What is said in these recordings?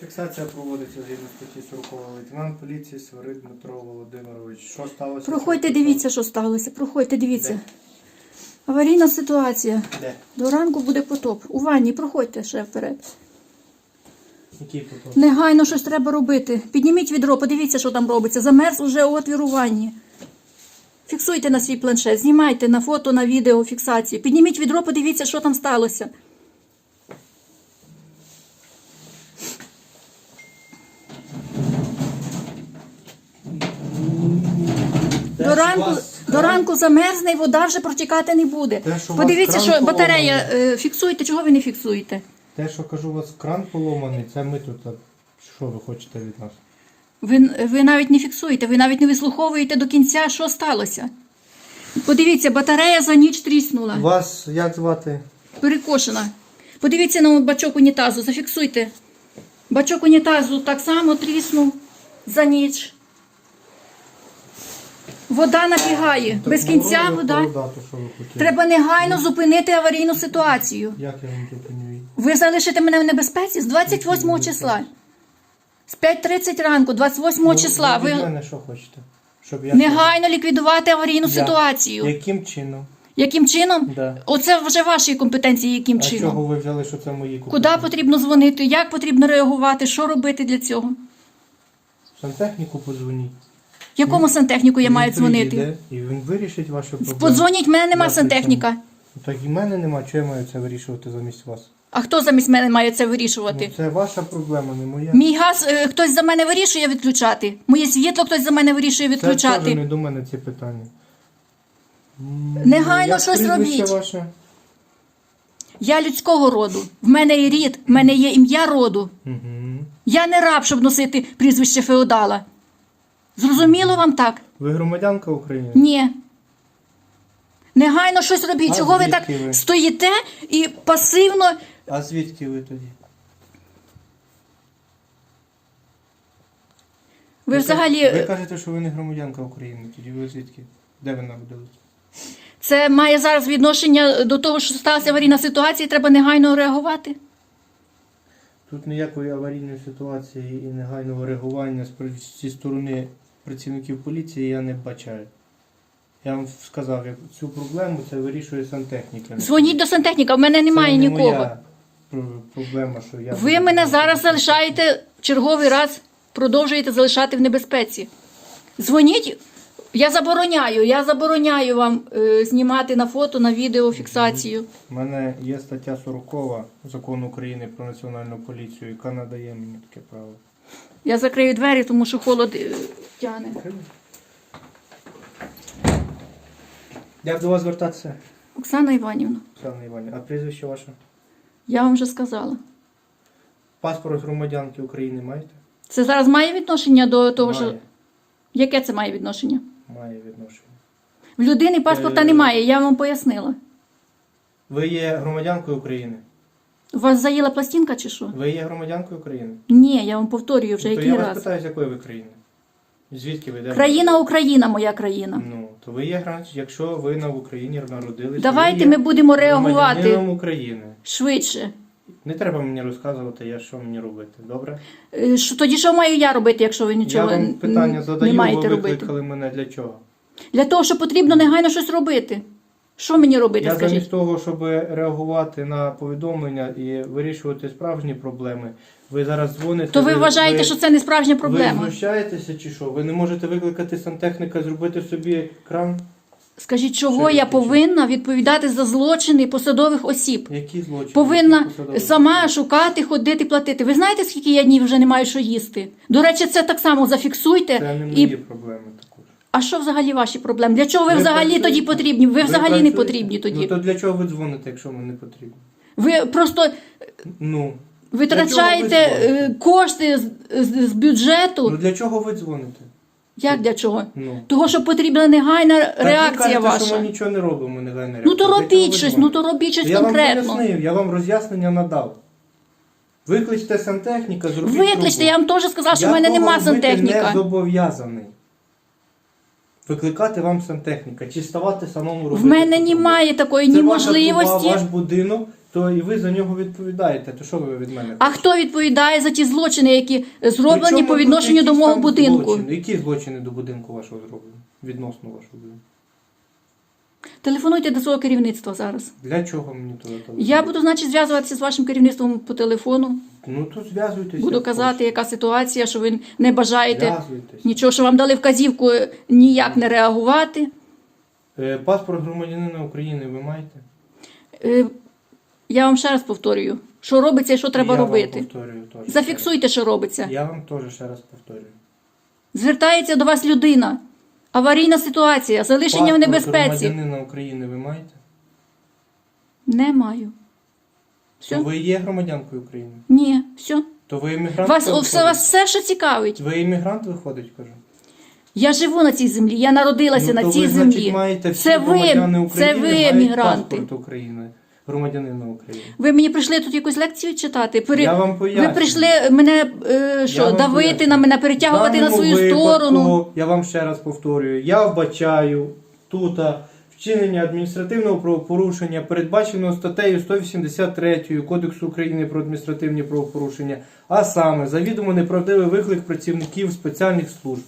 Фіксація проводиться згідно статті 40 лейтенант поліції Свирид Дмитро Володимирович. Що сталося? Проходьте, дивіться, що сталося. Проходьте, дивіться. Аварійна ситуація. Де? До ранку буде потоп. У ванні, проходьте ще вперед. Який потім? Негайно щось треба робити. Підніміть відро, подивіться, що там робиться. Замерз уже отвір у ванні. Фіксуйте на свій планшет, знімайте на фото, на відео фіксацію. Підніміть відро, подивіться, що там сталося. До ранку, вас до ранку замерзне і вода вже протікати не буде. Те, що у вас Подивіться, кран що батарея. е, Фіксуйте, чого ви не фіксуєте? Те, що кажу, у вас кран поломаний, це ми тут. а Що ви хочете від нас? Ви, ви навіть не фіксуєте, ви навіть не вислуховуєте до кінця, що сталося. Подивіться, батарея за ніч тріснула, Вас як звати? перекошена. Подивіться на бачок унітазу, зафіксуйте. Бачок унітазу так само тріснув за ніч. Вода набігає. Без кінця вода. Треба негайно зупинити аварійну ситуацію. Як я вам зупиню? Ви залишите мене в небезпеці з 28 Якому числа. З 5.30 ранку, 28 Ну, числа. Ви від мене що хочете? Щоб я негайно ліквідувати аварійну Я. ситуацію. Яким чином? Яким чином? Да. Оце вже ваші компетенції, яким А з чином. чого ви взяли, що це мої купи? Куди потрібно дзвонити, як потрібно реагувати, що робити для цього? Сантехніку подзвоніть. Якому сантехніку я маю дзвонити? І він вирішить ваші проблеми. Подзвоніть, в мене нема Я сантехніка. Ну, Так і в мене нема, чого я маю це вирішувати замість вас? А хто замість мене має це Ну, вирішувати? це ваша проблема, не моя. Мій газ е, хтось за мене вирішує відключати. Моє світло хтось за мене вирішує Це теж відключати. не до мене ці питання. М, Негайно як щось прізвище робіть. ваше? Я людського роду. В мене є рід, в мене є ім'я роду. Угу. Я не раб, щоб носити прізвище феодала. Зрозуміло вам так? Ви громадянка України? Ні. Негайно щось робіть. А Чого ви так звідки ви? стоїте і пасивно. А звідки ви тоді? Ви ка- взагалі Ви кажете, що ви не громадянка України. Тоді ви звідки? Де ви народились? це має зараз відношення до того, що сталася аварійна ситуація, і треба негайно реагувати. Тут ніякої аварійної ситуації і негайного реагування з при- зі сторони працівників поліції я не бачаю. Я вам сказав, як цю проблему це вирішує сантехніка. Дзвоніть до сантехніка, в мене Це немає не нікого. моя проблема, що я Ви мене зараз залишаєте черговий раз, продовжуєте залишати в небезпеці. Дзвоніть, я забороняю, я забороняю вам е, знімати на фото, на відео фіксацію. У мене є стаття 40 закону України про національну поліцію, яка надає мені таке право. Я закрию двері, тому що холод е, тягне. Як до вас звертатися, Оксана Іванівна, Оксана Іванівна? А прізвище ваше? я вам вже сказала. Паспорт громадянки України маєте? Це зараз має відношення до того, що. Яке це має відношення? Має відношення. В людини паспорта Е, немає, я вам пояснила. Ви є громадянкою України? У вас заїла пластинка чи що? Ви є громадянкою України? Ні, я вам повторюю вже то який я вас раз. питаю, з якої ви країни? Звідки ви де? Країна Україна, моя країна. Ну, то ви є громадян, якщо ви на Україні народились. Давайте ми будемо реагувати громадянином України. швидше. Не треба мені розказувати, я що мені робити, добре? Е, Що, тоді що маю я робити, якщо ви нічого я вам н- питання задаю, не ви маєте робити? викликали мене для чого? Для того, що потрібно негайно щось робити. Що мені робити, Я скажіть? замість того, щоб реагувати на повідомлення і вирішувати справжні проблеми, ви зараз дзвоните. То ви вважаєте, що це не справжня проблема? Ви знущаєтеся чи що? Ви не можете викликати сантехніка, зробити собі кран? Скажіть, чого Що я ви повинна відповідати за злочини посадових осіб? Які злочини? Повинна Які посадові? сама шукати, ходити, платити. Ви знаєте, скільки я днів вже не маю що їсти? До речі, це так само зафіксуйте. Це не і... проблеми. А що взагалі ваші проблеми? Для чого ви, Ви взагалі працюєте? тоді потрібні? Ви, взагалі не працюєте? потрібні тоді. Ну то для чого ви дзвоните, якщо вам не потрібно? Ви просто Ну. витрачаєте Для чого ви е, кошти з, з, з бюджету. Ну для чого ви дзвоните? Як для чого? Ну. Того, що потрібна негайна Так ви реакція кажете, ваша. що ми нічого не робимо, негайна Ну то. Для чого робіть щось, дзвоните? ну то робіть щось я конкретно. вам пояснив, я вам роз'яснення надав. Викличте сантехніка, зробіть Викличте, я вам теж сказала, що в мене того нема робити не сантехніка. зобов'язаний. Викликати вам сантехніка чи ставати самому робити. В мене немає такої Це ні ваша труба, ваш будинок, то і ви за нього відповідаєте. То що ви від мене? А хто відповідає за ті злочини, які зроблені Причому по тут відношенню до якісь мого там будинку? Злочини? Які злочини до будинку вашого зроблені? Відносно вашого будинку? Телефонуйте до свого керівництва зараз. Для чого мені то? Я буду, значить, зв'язуватися з вашим керівництвом по телефону. Ну то зв'язуйтесь. Буду казати, яка ситуація, що ви не бажаєте Зв'язуйтесь. нічого, що вам дали вказівку е, ніяк не реагувати. Е, Паспорт громадянина України ви маєте? Е, Я вам ще раз повторюю, що робиться і що треба Я робити. Вам повторюю теж. Зафіксуйте, що робиться. Я вам теж ще раз повторюю. Звертається до вас людина. Аварійна ситуація, залишення в Паспорт небезпеці. громадянина України ви маєте? Не маю. Все? То ви є громадянкою України? Ні, все. То ви іммігрант? Вас, виходить? все, вас все, що цікавить. Ви іммігрант виходить, кажу. Я живу на цій землі, я народилася Ну, на то цій ви, землі. Значить, маєте всі це ви, України, це ви, паспорт України, громадянина України. Ви мені прийшли тут якусь лекцію читати? Пере- Я вам пояснюю. Ви прийшли мене е, що, давити пояснюю. на мене, перетягувати на свою випадку, сторону. Я вам ще раз повторюю, я вбачаю тут а, вчинення адміністративного правопорушення, передбаченого статтею 183 Кодексу України про адміністративні правопорушення, а саме завідомо неправдивий виклик працівників спеціальних служб,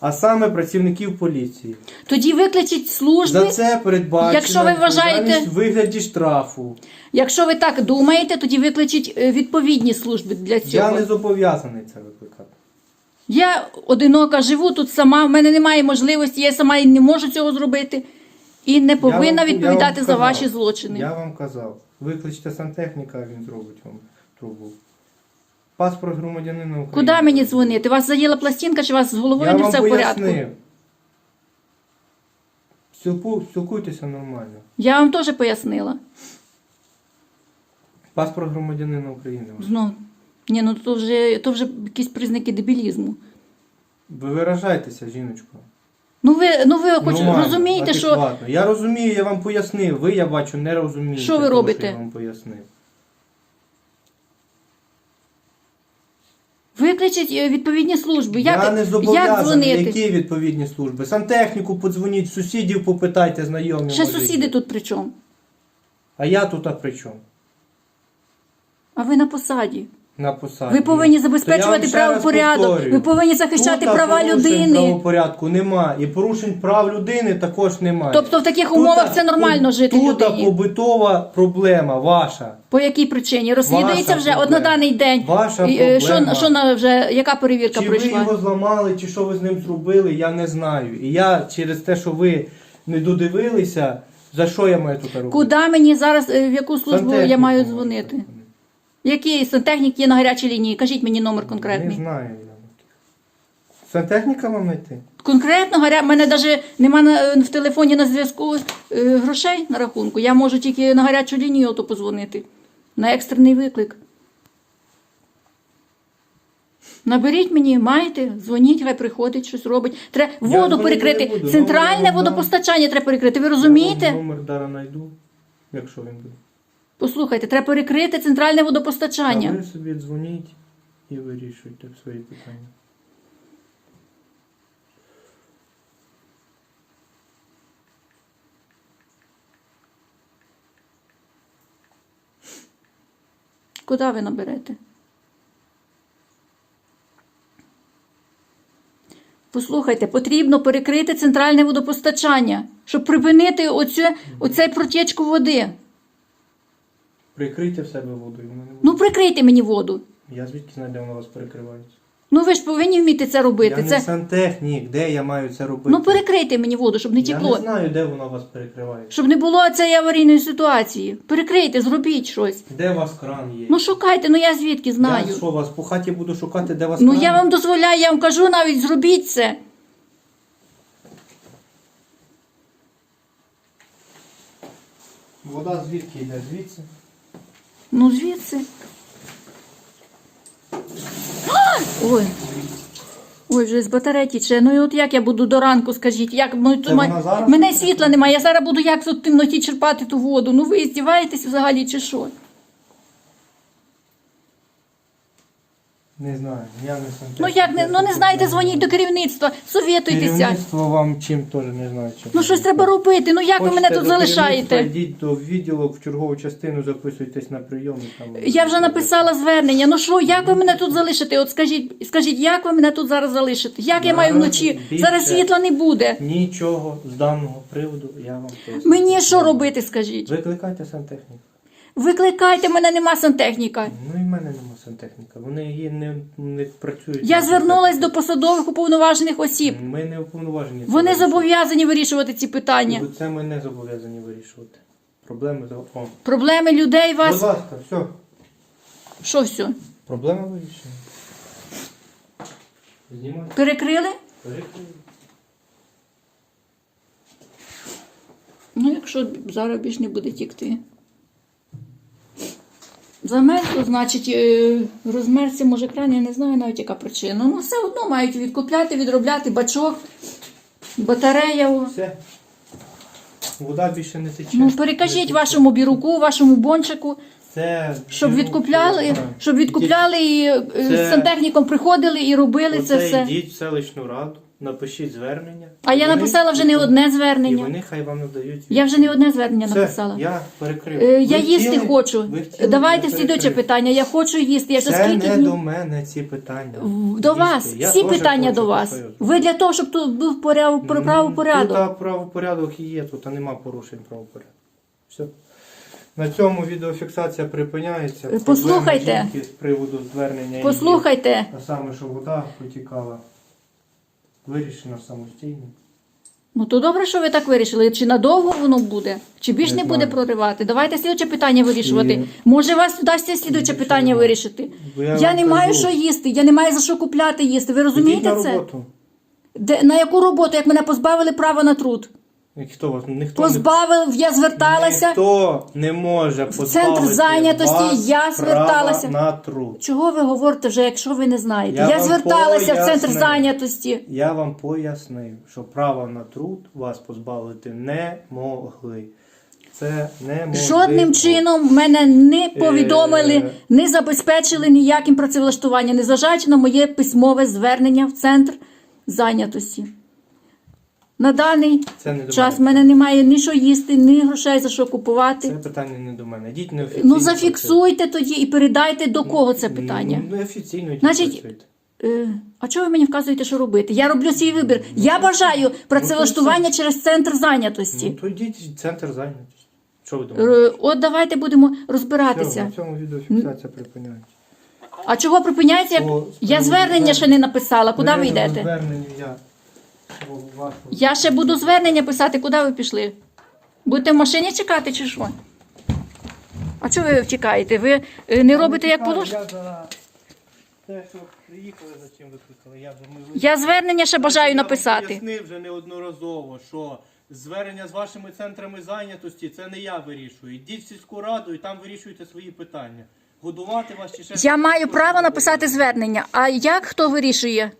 а саме працівників поліції. Тоді викличіть служби. За це передбачено Якщо ви вважаєте- відповідальність в вигляді штрафу. Якщо ви так думаєте, тоді викличіть е, відповідні служби для цього. Я не зобов'язаний це викликати. Я одинока живу тут сама, в мене немає можливості, я сама і не можу цього зробити. І не повинна вам- я вам відповідати за казав. ваші злочини. Я вам казав, викличте сантехніка, а він зробить вам трубу. Паспорт громадянина України. Куди мені дзвонити? Вас заїла пластинка, чи у вас з головою Я не вам все в порядку? пояснив. Спілку, спілкуйтеся нормально. Я вам теж пояснила. Паспорт громадянина України. Ну, ні, ну то вже, то вже якісь признаки дебілізму. Ви виражайтеся, жіночко. Ну ви, ну ви хоч Нормально, розумієте, що адекватно. Я розумію, я вам пояснив. Ви, я бачу, не розумієте. Що ви того, робите? я вам пояснив. викличіть е, відповідні служби. я Як, не як зобов'язаний. дзвонити? Які відповідні служби? Сантехніку подзвоніть, сусідів попитайте, знайомі. Ще може, сусіди є. тут при чому? А я тут а при чому? А ви на посаді. На посаді. Ви повинні То забезпечувати я вам ще раз правопорядок. повторюю. Ви повинні захищати Тут права порушень людини. правопорядку немає. І порушень прав людини також немає. Тобто в таких умовах це нормально жити тут людині. побутова проблема ваша. По якій причині? Розслідується Ваша вже от на даний день. Ваша І, е, Що, проблема. що на вже яка перевірка Чи ви пройшла? його зламали, чи що ви з ним зробили, я не знаю. І я через те, що ви не додивилися, за що я маю тут робити? Куди мені зараз е, в яку службу я Сантехніку маю дзвонити? Який сантехнік є на гарячій лінії? Кажіть мені номер Не конкретний. знаю я. Сантехніка вам знайти? Конкретно гаря... мене навіть нема в телефоні на зв'язку е, грошей на рахунку. Я можу тільки на гарячу лінію ото позвонити. На екстрений виклик. Наберіть мені, маєте, дзвоніть, хай приходить, щось робить. Треба Я воду дзвонити перекрити. буду, Центральне вам дам. водопостачання треба перекрити. Ви Я розумієте? вам номер дара знайду, якщо він буде. Послухайте, треба перекрити центральне А водопостачання. ви собі дзвоніть і вирішуйте свої питання. Куди ви наберете? Послухайте, потрібно перекрити центральне водопостачання, щоб припинити оцю, оцей протічку води. Прикрийте в себе воду і вона не буде. Ну, прикрийте мені воду. Я звідки знаю, де вона у вас перекривається? Ну ви ж повинні вміти це робити. Я це... не сантехнік, де я маю це робити? Ну перекрийте мені воду, щоб не Я не знаю, де вона у вас перекривається. Щоб не було цієї аварійної ситуації. Перекрийте, зробіть щось. Де у вас кран є? Ну шукайте, ну я звідки знаю. Я що, вас по хаті буду шукати, де у вас Ну кран? я вам дозволяю, я вам кажу навіть зробіть це. Вода звідки йде? Звідси? Ну звідси. Ой. Ой, вже з батареї тіче. Ну і от як я буду до ранку, скажіть, як ну, тут зараз? мене світла немає. Я зараз буду як з темноті черпати ту воду. Ну ви здіваєтесь взагалі чи що? Не знаю, я не сантехнік. Ну як не ну не знаєте, дзвоніть до керівництва, совєтуйтеся. Керівництво вам чим теж не знаю чим. Ну щось треба робити. Ну як ви мене тут до залишаєте? Йдіть до відділок в чергову частину, записуйтесь на прийом. і Там... Я вже написала звернення. Ну що, як ви мене тут залишите? От скажіть, скажіть, як ви мене тут зараз залишите? Як я маю вночі? більше. Зараз світла не буде. Нічого з даного приводу я вам поясню. Мені що робити, скажіть? Викликайте сантехніку. Викликайте, мене нема сантехніка. Ну і в мене нема сантехніка. Вони її не, не працюють. Я звернулась до посадових уповноважених осіб. Ми не уповноважені. Вони зобов'язані вирішувати ці питання. Це ми не зобов'язані вирішувати. Проблеми за О, Проблеми людей вас. Будь ласка, все. Що все? Проблема вирішена. Знімайте. Перекрили? Перекрили. Ну, якщо зараз більш не буде тікти. Замерзло, значить, е, розмерзся, може, кран, я не знаю навіть яка причина. Ну, все одно мають відкупляти, відробляти бачок, батарея. Все. Вода більше не тече. Ну, перекажіть вашому біруку, вашому бончику, Це щоб відкупляли, щоб відкупляли і е, з сантехніком приходили і робили це все. йдіть в селищну раду, напишіть звернення. А я Вони- написала вже не одне І звернення. вони хай вам надають. Я вже не одне звернення Все, написала. Я перекрив. Е, Я Ви їсти хотіли? хочу. Ви хотіли, Давайте перекрив. питання. Я хочу їсти. Я Це скільки не днів. до мене ці питання. До Їсти. вас, Я всі питання до вас. по-своєму. Ви для того, щоб тут був про М, правопорядок. Тут правопорядок і є, тут нема порушень правопорядку. Все. На цьому відеофіксація припиняється. Послухайте. з приводу звернення. Послухайте, А саме, що вода потікала, вирішено самостійно. ну то добре, що ви так вирішили. Чи надовго воно буде, чи більш Не не, буде проривати? Давайте слідуче питання вирішувати. Ні. Може, вас вдасться слідуче Більше питання вирішити. Бо Я, я не не маю що їсти, я не маю за що купляти їсти. Ви розумієте розумієте на це? роботу. Де, на яку роботу, як мене позбавили права на труд? Ніхто вас ніхто Позбавив, я зверталася. Ніхто не може позбавити центр зайнятості вас я зверталася. на труд. Чого ви говорите вже, якщо ви не знаєте? Я Я, зверталася в центр зайнятості. Я вам пояснив, що права на труд вас позбавити не могли. Це не. Жодним чином мене не повідомили, Е. не забезпечили ніяким працевлаштуванням, незважаючи на моє письмове звернення в центр зайнятості. На даний Це не до час в мене. немає ні що їсти, ні грошей за що купувати. Це питання не до мене. Йдіть неофіційно. Ну зафіксуйте тоді і передайте до кого це питання. Ну, неофіційно йдіть Значить, працюйте. Е, а чого ви мені вказуєте, що робити? Я роблю свій вибір. Я бажаю працевлаштування через центр зайнятості. Ну, то йдіть в центр зайнятості. Що ви думаєте? Е, От давайте будемо розбиратися. на цьому відеофіксація припиняється. А чого припиняється? Як... О, Я звернення ще не написала. Куди ви йдете? Звернення я. Вашу. Я ще буду звернення писати, куди ви пішли? Будете в машині чекати чи що? А чого ви втікаєте? Ви е, не робите як положено? Я за те, що приїхали, за чим викликали. Я думаю, ви- Я звернення ще бажаю Я написати. пояснив вже неодноразово, що звернення з вашими центрами зайнятості це не я вирішую. Йдіть в сільську раду і там вирішуйте свої питання. Годувати вас чи ще Я маю право написати звернення. А як хто вирішує?